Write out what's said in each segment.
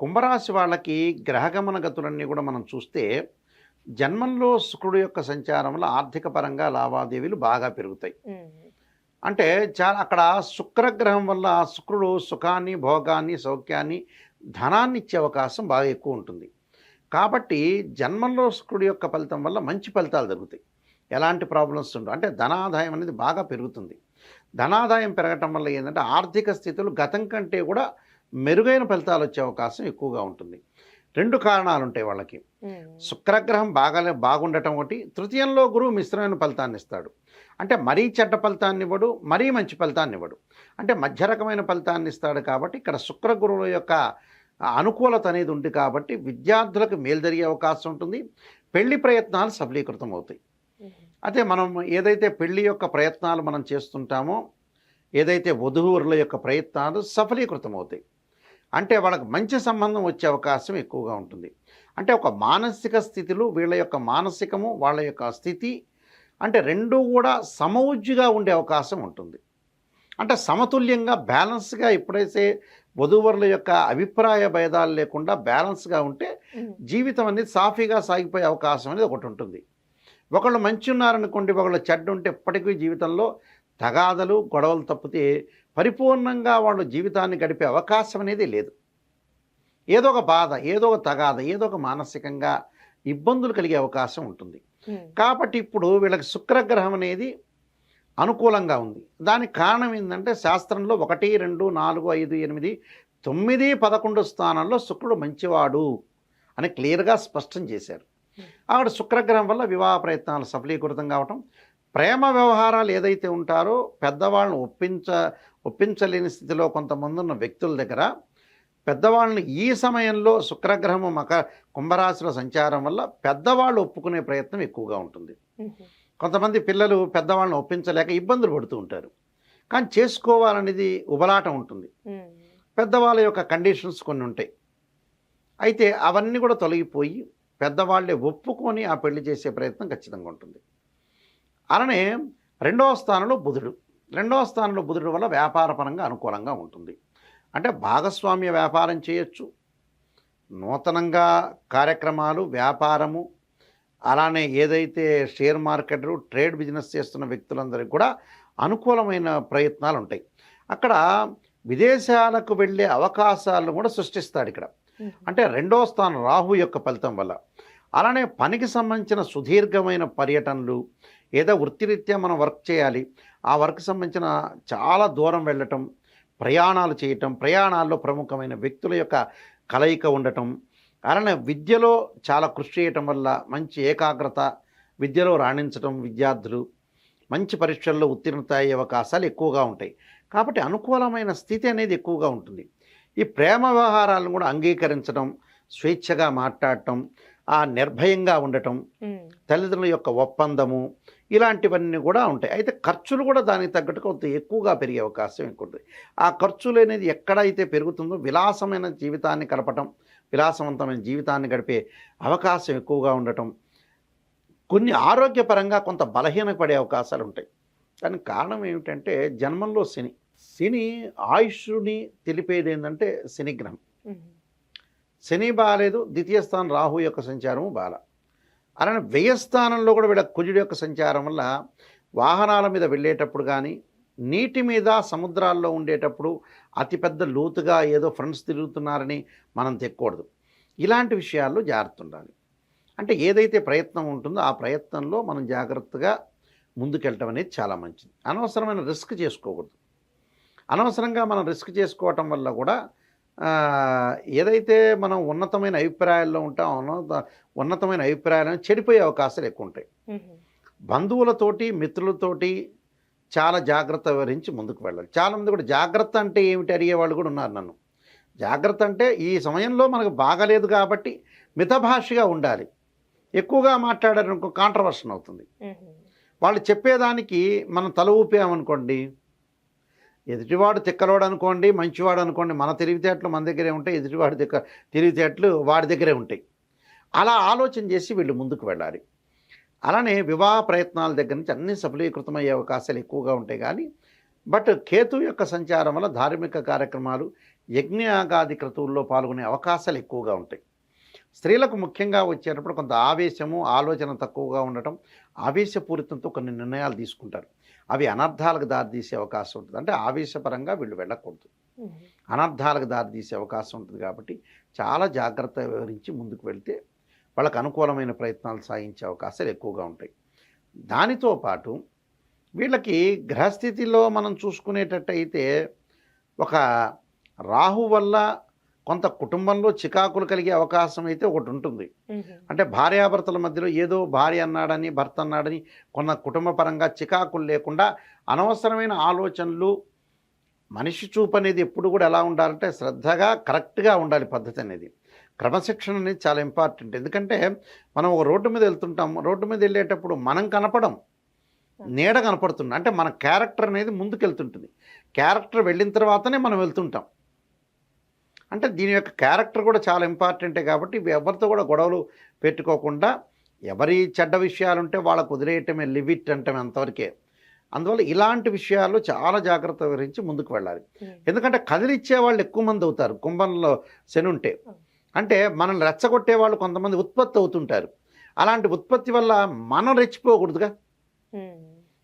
కుంభరాశి వాళ్ళకి గ్రహగమన గతులన్నీ కూడా మనం చూస్తే జన్మంలో శుక్రుడు యొక్క సంచారంలో ఆర్థిక పరంగా లావాదేవీలు బాగా పెరుగుతాయి. అంటే చాలా అక్కడ శుక్రగ్రహం వల్ల శుక్రుడు సుఖాన్ని భోగాన్ని సౌఖ్యాన్ని ధనాన్ని ఇచ్చే అవకాశం బాగా ఎక్కువ ఉంటుంది. కాబట్టి జన్మంలో శుక్రుడు యొక్క ఫలితం వల్ల మంచి ఫలితాలు జరుగుతాయి ఎలాంటి ప్రాబ్లమ్స్ ఉండవు. అంటే ధనాదాయం అనేది బాగా పెరుగుతుంది. ధనాదాయం పెరగటం వల్ల ఏంటంటే ఆర్థిక స్థితులు గతం కంటే కూడా మెరుగైన ఫలితాలు వచ్చే అవకాశం ఎక్కువగా ఉంటుంది. రెండు కారణాలు ఉంటాయి వాళ్ళకి శుక్రగ్రహం బాగాలే బాగుండటం ఒకటి. తృతీయంలో గురువు మిశ్రమైన ఫలితాన్ని ఇస్తాడు. అంటే మరీ చెడ్డ ఫలితాన్ని ఇవ్వడు మరీ మంచి ఫలితాన్ని ఇవ్వడు. అంటే మధ్య రకమైన ఫలితాన్ని ఇస్తాడు కాబట్టి ఇక్కడ శుక్ర గురువుల యొక్క అనుకూలత అనేది ఉంది కాబట్టి విద్యార్థులకు మేలు జరిగే అవకాశం ఉంటుంది. పెళ్ళి ప్రయత్నాలు సఫలీకృతం అవుతాయి అయితే మనం ఏదైతే పెళ్ళి యొక్క ప్రయత్నాలు మనం చేస్తుంటామో ఏదైతే వధువురుల యొక్క ప్రయత్నాలు సఫలీకృతం అవుతాయి అంటే వాళ్ళకి మంచి సంబంధం వచ్చే అవకాశం ఎక్కువగా ఉంటుంది. అంటే ఒక మానసిక స్థితిలో వీళ్ళ యొక్క మానసికము వాళ్ళ యొక్క స్థితి అంటే రెండూ కూడా సమవుజ్జిగా ఉండే అవకాశం ఉంటుంది. అంటే సమతుల్యంగా బ్యాలెన్స్గా ఎప్పుడైతే వధూవరుల యొక్క అభిప్రాయ భేదాలు లేకుండా బ్యాలెన్స్గా ఉంటే జీవితం అనేది సాఫీగా సాగిపోయే అవకాశం అనేది ఒకటి ఉంటుంది. ఒకళ్ళు మంచి ఉన్నారనుకోండి ఒకళ్ళు చెడ్డ ఉంటే ఎప్పటికీ జీవితంలో తగాదలు గొడవలు తప్పితే పరిపూర్ణంగా వాళ్ళు జీవితాన్ని గడిపే అవకాశం అనేది లేదు. ఏదో ఒక బాధ ఏదో ఒక తగాద ఏదో ఒక మానసికంగా ఇబ్బందులు కలిగే అవకాశం ఉంటుంది. కాబట్టి ఇప్పుడు వీళ్ళకి శుక్రగ్రహం అనేది అనుకూలంగా ఉంది. దానికి కారణం ఏంటంటే శాస్త్రంలో ఒకటి రెండు నాలుగు ఐదు ఎనిమిది తొమ్మిది పదకొండు స్థానాల్లో శుక్రుడు మంచివాడు అని క్లియర్గా స్పష్టం చేశారు. ఆవిడ శుక్రగ్రహం వల్ల వివాహ ప్రయత్నాలు సఫలీకృతం కావటం ప్రేమ వ్యవహారాలు ఏదైతే ఉంటారో పెద్దవాళ్ళని ఒప్పించ ఒప్పించలేని స్థితిలో కొంతమంది ఉన్న వ్యక్తుల దగ్గర పెద్దవాళ్ళని ఈ సమయంలో శుక్రగ్రహము మక కుంభరాశిలో సంచారం వల్ల పెద్దవాళ్ళు ఒప్పుకునే ప్రయత్నం ఎక్కువగా ఉంటుంది. కొంతమంది పిల్లలు పెద్దవాళ్ళని ఒప్పించలేక ఇబ్బందులు పడుతూ ఉంటారు. కానీ చేసుకోవాలనేది ఉబలాటం ఉంటుంది. పెద్దవాళ్ళ యొక్క కండిషన్స్ కొన్ని ఉంటాయి. అయితే అవన్నీ కూడా తొలగిపోయి పెద్దవాళ్ళే ఒప్పుకొని ఆ పెళ్ళి చేసే ప్రయత్నం ఖచ్చితంగా ఉంటుంది. అలానే రెండవ స్థానంలో బుధుడు. రెండవ స్థానంలో బుధుడు వల్ల వ్యాపారపరంగా అనుకూలంగా ఉంటుంది. అంటే భాగస్వామ్య వ్యాపారం చేయొచ్చు. నూతనంగా కార్యక్రమాలు వ్యాపారము అలానే ఏదైతే షేర్ మార్కెట్లు ట్రేడ్ బిజినెస్ చేస్తున్న వ్యక్తులందరికీ కూడా అనుకూలమైన ప్రయత్నాలు ఉంటాయి. అక్కడ విదేశాలకు వెళ్ళే అవకాశాలను కూడా సృష్టిస్తాడు ఇక్కడ. అంటే రెండో స్థానం రాహు యొక్క ఫలితం వల్ల. అలానే పనికి సంబంధించిన సుదీర్ఘమైన పర్యటనలు ఏదో వృత్తిరీత్యా మనం వర్క్ చేయాలి. ఆ వర్క్ సంబంధించిన చాలా దూరం వెళ్ళటం ప్రయాణాలు చేయటం ప్రయాణాల్లో ప్రముఖమైన వ్యక్తుల యొక్క కలయిక ఉండటం అలానే విద్యలో చాలా కృషి చేయటం వల్ల మంచి ఏకాగ్రత విద్యలో రాణించటం విద్యార్థులు మంచి పరీక్షల్లో ఉత్తీర్ణత అయ్యే అవకాశాలు ఎక్కువగా ఉంటాయి. కాబట్టి అనుకూలమైన స్థితి అనేది ఎక్కువగా ఉంటుంది. ఈ ప్రేమ వ్యవహారాలను కూడా అంగీకరించడం స్వేచ్ఛగా మాట్లాడటం ఆ నిర్భయంగా ఉండటం తల్లిదండ్రుల యొక్క ఒప్పందము ఇలాంటివన్నీ కూడా ఉంటాయి. అయితే ఖర్చులు కూడా దానికి తగ్గట్టు కొంత ఎక్కువగా పెరిగే అవకాశం ఎక్కువ ఉంటుంది. ఆ ఖర్చులు అనేది ఎక్కడైతే పెరుగుతుందో విలాసమైన జీవితాన్ని కలపటం విలాసవంతమైన జీవితాన్ని గడిపే అవకాశం ఎక్కువగా ఉండటం కొన్ని ఆరోగ్యపరంగా కొంత బలహీనపడే అవకాశాలు ఉంటాయి. దానికి కారణం ఏమిటంటే జన్మంలో శని. శని ఆయుష్ని తెలిపేది ఏంటంటే శనిగ్రహం. శని బాగాలేదు ద్వితీయ స్థానం రాహు యొక్క సంచారము బాల. అలానే వ్యయస్థానంలో కూడా వీళ్ళ కుజుడి యొక్క సంచారం వల్ల వాహనాల మీద వెళ్ళేటప్పుడు కానీ నీటి మీద సముద్రాల్లో ఉండేటప్పుడు అతిపెద్ద లోతుగా ఏదో ఫ్రెండ్స్ తిరుగుతున్నారని మనం తెక్కకూడదు ఇలాంటి విషయాల్లో జాగ్రత్త ఉండాలి అంటే ఏదైతే ప్రయత్నం ఉంటుందో ఆ ప్రయత్నంలో మనం జాగ్రత్తగా ముందుకెళ్ళటం అనేది చాలా మంచిది. అనవసరమైన రిస్క్ చేసుకోకూడదు. అనవసరంగా మనం రిస్క్ చేసుకోవటం వల్ల కూడా ఏదైతే మనం ఉన్నతమైన అభిప్రాయాల్లో ఉంటామో ఉన్నత- ఉన్నతమైన అభిప్రాయాలను చెడిపోయే అవకాశాలు ఎక్కువ ఉంటాయి బంధువులతోటి మిత్రులతోటి చాలా జాగ్రత్త వివరించి ముందుకు వెళ్ళాలి. చాలామంది కూడా జాగ్రత్త అంటే ఏమిటి అడిగేవాళ్ళు కూడా ఉన్నారు నన్ను. జాగ్రత్త అంటే ఈ సమయంలో మనకు బాగలేదు కాబట్టి మితభాషగా ఉండాలి. ఎక్కువగా మాట్లాడారు ఇంకో కాంట్రవర్షన్ అవుతుంది. వాళ్ళు చెప్పేదానికి మనం తల ఊపామనుకోండి ఎదుటివాడు తిక్కలోడు అనుకోండి మంచివాడు అనుకోండి మన తెలివితేటలు మన దగ్గరే ఉంటాయి ఎదుటివాడి తిక్క తెలివితేటలు వాడి దగ్గరే ఉంటాయి. అలా ఆలోచన చేసి వీళ్ళు ముందుకు వెళ్ళాలి. అలానే వివాహ ప్రయత్నాల దగ్గర నుంచి అన్ని సఫలీకృతమయ్యే అవకాశాలు ఎక్కువగా ఉంటాయి కానీ బట్ కేతు యొక్క సంచారం వల్ల ధార్మిక కార్యక్రమాలు యజ్ఞయాగాది క్రతువుల్లో పాల్గొనే అవకాశాలు ఎక్కువగా ఉంటాయి. స్త్రీలకు ముఖ్యంగా వచ్చేటప్పుడు కొంత ఆవేశము ఆలోచన తక్కువగా ఉండటం ఆవేశపూరితంతో కొన్ని నిర్ణయాలు తీసుకుంటారు. అవి అనర్థాలకు దారితీసే అవకాశం ఉంటుంది. అంటే ఆవేశపరంగా వీళ్ళు వెళ్ళకూడదు. అనర్థాలకు దారితీసే అవకాశం ఉంటుంది కాబట్టి చాలా జాగ్రత్త వివరించి ముందుకు వెళ్తే వాళ్ళకు అనుకూలమైన ప్రయత్నాలు సాగించే అవకాశాలు ఎక్కువగా ఉంటాయి. దానితో పాటు వీళ్ళకి గ్రహస్థితిలో మనం చూసుకునేటట్టయితే ఒక రాహు వల్ల కొంత కుటుంబంలో చికాకులు కలిగే అవకాశం అయితే ఒకటి ఉంటుంది. అంటే భార్యాభర్తల మధ్యలో ఏదో భార్య అన్నాడని భర్త అన్నాడని కొన్న కుటుంబ పరంగా చికాకులు లేకుండా అనవసరమైన ఆలోచనలు మనిషి చూపు అనేది ఎప్పుడు కూడా ఎలా ఉండాలంటే శ్రద్ధగా కరెక్ట్గా ఉండాలి పద్ధతి అనేది. క్రమశిక్షణ అనేది చాలా ఇంపార్టెంట్. ఎందుకంటే మనం ఒక రోడ్డు మీద వెళ్తుంటాం. రోడ్డు మీద వెళ్ళేటప్పుడు మనం కనపడం నీడ కనపడుతుంది. అంటే మన క్యారెక్టర్ అనేది ముందుకు వెళ్తుంటుంది క్యారెక్టర్ వెళ్ళిన తర్వాతనే మనం వెళ్తుంటాం. అంటే దీని యొక్క క్యారెక్టర్ కూడా చాలా ఇంపార్టెంటే కాబట్టి ఇవి ఎవరితో కూడా గొడవలు పెట్టుకోకుండా ఎవరి చెడ్డ విషయాలు ఉంటే వాళ్ళకు వదిలేయటమే లివ్ ఇట్ అంటే అంతవరకే. అందువల్ల ఇలాంటి విషయాల్లో చాలా జాగ్రత్త వహించి ముందుకు వెళ్ళాలి. ఎందుకంటే కదిలిచ్చే వాళ్ళు ఎక్కువ మంది అవుతారు కుంభంలో శని ఉంటే. అంటే మనల్ని రెచ్చగొట్టే వాళ్ళు కొంతమంది ఉత్పత్తి అవుతుంటారు. అలాంటి ఉత్పత్తి వల్ల మనం రెచ్చిపోకూడదుగా.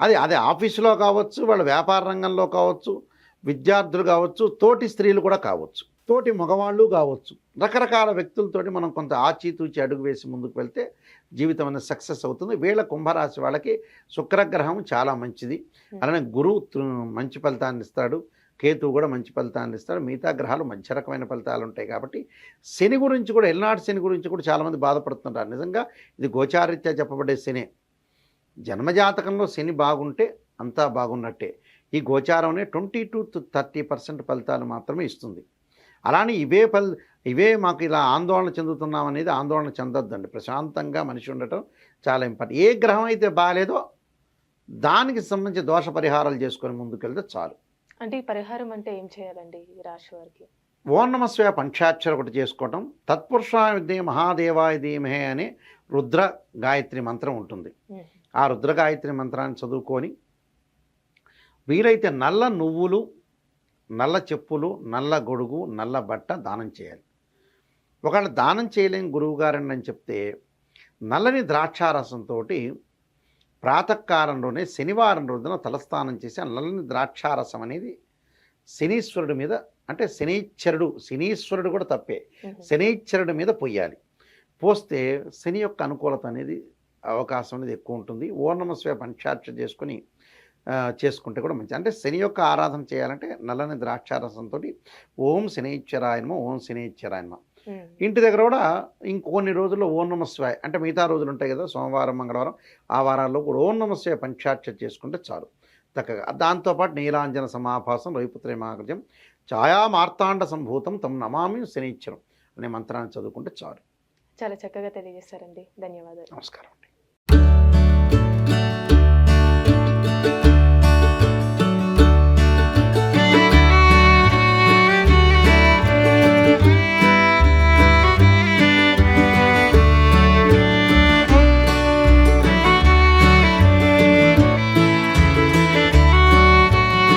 అది అది ఆఫీసులో కావచ్చు వాళ్ళ వ్యాపార రంగంలో కావచ్చు విద్యార్థులు కావచ్చు తోటి స్త్రీలు కూడా కావచ్చు. తోటి మగవాళ్ళు కావచ్చు. రకరకాల వ్యక్తులతోటి మనం కొంత ఆచితూచి అడుగు వేసి ముందుకు వెళ్తే జీవితం అనేది సక్సెస్ అవుతుంది. వీళ్ళ కుంభరాశి వాళ్ళకి శుక్రగ్రహం చాలా మంచిది. అలానే గురువు మంచి ఫలితాన్ని ఇస్తాడు. కేతువు కూడా మంచి ఫలితాన్ని ఇస్తాడు. మిగతా గ్రహాలు మంచి రకమైన ఫలితాలు ఉంటాయి కాబట్టి శని గురించి కూడా ఎల్నాటి శని గురించి కూడా చాలామంది బాధపడుతుంటారు. నిజంగా ఇది గోచారీత్యా చెప్పబడే శని. జన్మజాతకంలో శని బాగుంటే అంతా బాగున్నట్టే. ఈ గోచారంనే ట్వంటీ టు థర్టీ పర్సెంట్ ఫలితాలు మాత్రమే ఇస్తుంది. అలానే ఇవే ఫల్ ఇవే మాకు ఇలా ఆందోళన చెందుతున్నాం అనేది ఆందోళన చెందొద్దండి. ప్రశాంతంగా మనిషి ఉండటం చాలా ఇంపార్టెంట్. ఏ గ్రహం అయితే బాగాలేదో దానికి సంబంధించి దోష పరిహారాలు చేసుకొని ముందుకెళ్తే చాలు. అంటే ఈ పరిహారం అంటే ఏం చేయాలండి ఈ రాశి వారికి? ఓం నమస్వయ పంచాక్షర ఒకటి చేసుకోవటం తత్పురుషాయ విద్య మహాదేవాయ ధీమహే అనే రుద్ర గాయత్రి మంత్రం ఉంటుంది. ఆ రుద్ర గాయత్రి మంత్రాన్ని చదువుకొని వీలైతే నల్ల నువ్వులు నల్ల చెప్పులు నల్ల గొడుగు నల్ల బట్ట దానం చేయాలి. ఒకవేళ దానం చేయలేని గురువుగారండి అని చెప్తే నల్లని ద్రాక్షారసంతో ప్రాతకాలంలోనే శనివారం రోజున తలస్నానం చేసి ఆ నల్లని ద్రాక్షారసం అనేది శనీశ్వరుడి మీద అంటే శనీశ్వరుడు శనీశ్వరుడు కూడా తప్పే. శనీశ్వరుడి మీద పొయ్యాలి. పోస్తే శని యొక్క అనుకూలత అనేది అవకాశం అనేది ఎక్కువ ఉంటుంది. ఓర్ణమస్వయ పంచార్చ చేసుకుని చేసుకుంటే కూడా మంచి అంటే శని యొక్క ఆరాధన చేయాలంటే నల్లని ద్రాక్షారసంతో ఓం శనీశ్వరాయనమ ఓం శనీశ్వరాయనమ ఉమ్. ఇంటి దగ్గర కూడా ఇంకొన్ని రోజుల్లో ఓం నమ శివాయ అంటే మిగతా రోజులు ఉంటాయి కదా సోమవారం మంగళవారం ఆ వారాల్లో కూడా ఓం నమ శివాయ పంచాక్ష చేసుకుంటే చాలు. చక్కగా. దాంతోపాటు నీలాంజన సమాభాసం రవిపుత్రే మహాకృత్యం ఛాయా మార్తాండ సంభూతం తమ నమామి శనిచ్చరం అనే మంత్రాన్ని చదువుకుంటే చాలు. చాలా చక్కగా తెలియజేశారండి ధన్యవాదాలు. నమస్కారం అండి.